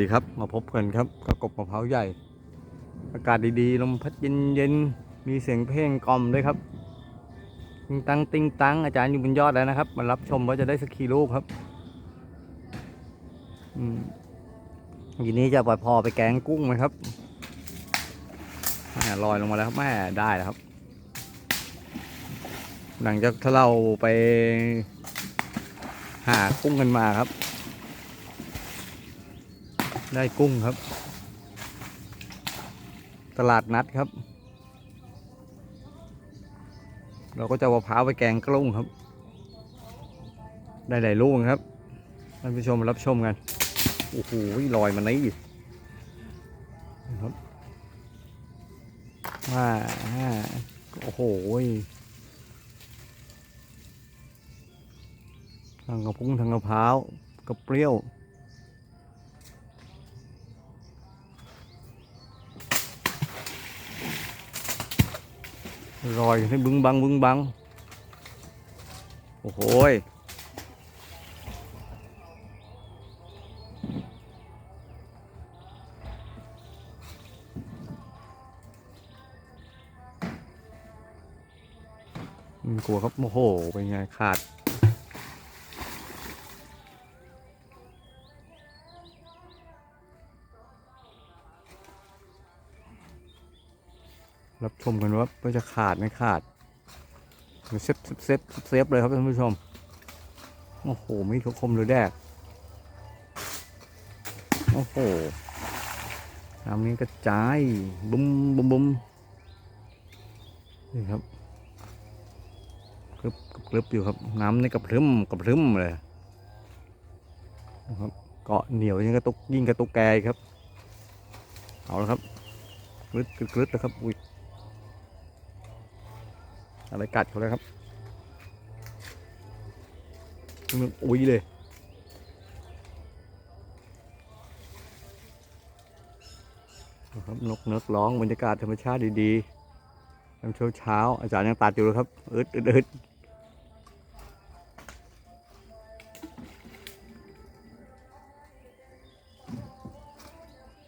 ดีครับมาพบกันครับกระกบมะพร้าวใหญ่ อากาศดีๆลมพัดเย็นๆมีเสียงเพลงกล่อมด้วยครับติงตังติงตังอาจารย์อยู่บนยอดแล้วนะครับ มารับชมว่าจะได้สักกี่ลูกครับอืมทีนี้จะปล่อยพอไปแกงกุ้งไหมครับแม่ลอยลงมาแล้วครับแม่ได้แล้วครับ หลังจากถ้าเราไปหากุ้งกันมาครับ ได้กุ้งครับ ตลาดนัดครับ เราก็จะเอามะพร้าวไปแกงกลุ้งครับ ได้หลายลูกครับท่านผู้ชมรับชมกัน โอ้โหลอยมานี่ครับว่าโอ้โหทางกระพุ้งทางกระเพร้าวกระเปรี้ยว รอยให้บึ้งบังบึ้งบัง โอ้โหกลัวครับโอ้โห เป็นไง ขาด รับชมกันว่าว่าจะขาดไม่ขาดเซฟเซฟเซฟเซฟเลยครับท่านผู้ชม โอ้โห มีดเขาคมเลยแดก โอ้โหน้ำนี้กระจายบุ้มบุ้มบุ้มนี่ครับกรึบกรึบอยู่ครับ น้ำนี่กระพรึมกระพรึมเลยนะครับเกาะเหนียวยิ่งกระตุกยิ่งกระตุกแกครับ เอาละครับกรึดกรึดกรึดแล้วครับอุ้ย อะไรกัดเขาเลยครับมันอุ้ยเลยครับนกเนกร้องบรรยากาศธรรมชาติดีๆยามเช้าเช้าอาจารย์ยังตัดอยู่เลยครับอึดอึดอึด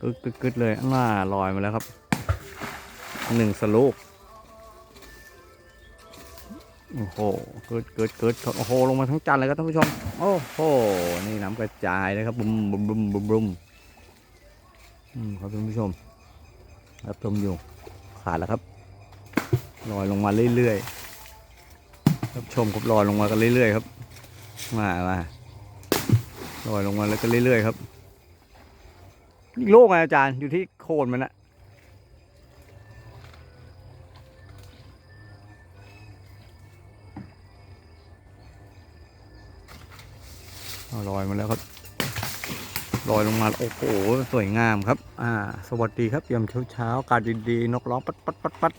กึกกึกกึดเลยน้าลอยมาแล้วครับหนึ่งสลูก โอ้โหเกิดเกิดเกิดโอ้โห ลงมาทั้งจันเลยครับท่านผู้ชม โอ้โห นี่น้ำกระจายเลยครับบุมบุมบุมบุมบุ้มอืมครับท่านผู้ชม รับชมอยู่ ขาดแล้วครับลอยลงมาเรื่อยๆ รับชมครับลอยลงมากันเรื่อยๆครับ มามาลอยลงมาแล้วก็เรื่อยๆครับ อีกโลกไงอาจารย์ อยู่ที่โคนมันนะ ลอยมาแล้วครับลอยลงมาโอ้โหสวยงามครับ อ่า สวัสดีครับยามเช้าเช้าๆอากาศดีๆนกร้องปัดปัดปัดปัด